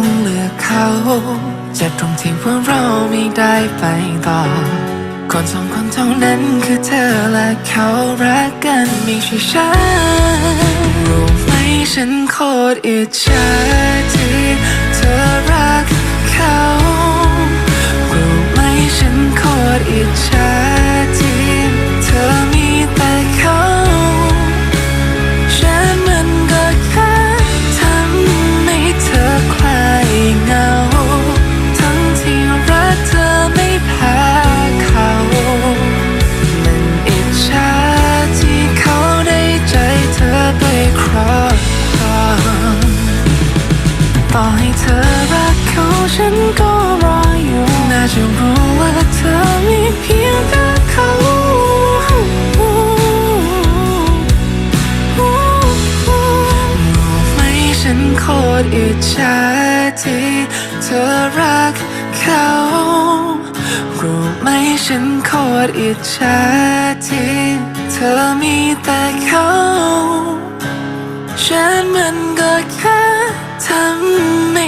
งคงเลือกเขาเจ็บตรงที่พวกเราไม่ได้ไปต่อ คนสองคนเท่านั้นคือเธอและเขารักกันไม่ใช่ฉันรู้ไหมฉันโคตรอิจฉาที่เธอ ฉันก็รออยู่น่าจะรู้ว่าเธอมีเพียงแต่เขาไหมฉันโคตรอิจฉาที่เธอรักเขารู้ไหมฉันโคตรอิจฉาที่เธอมีแต่เขาฉันมันก็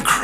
ที่เ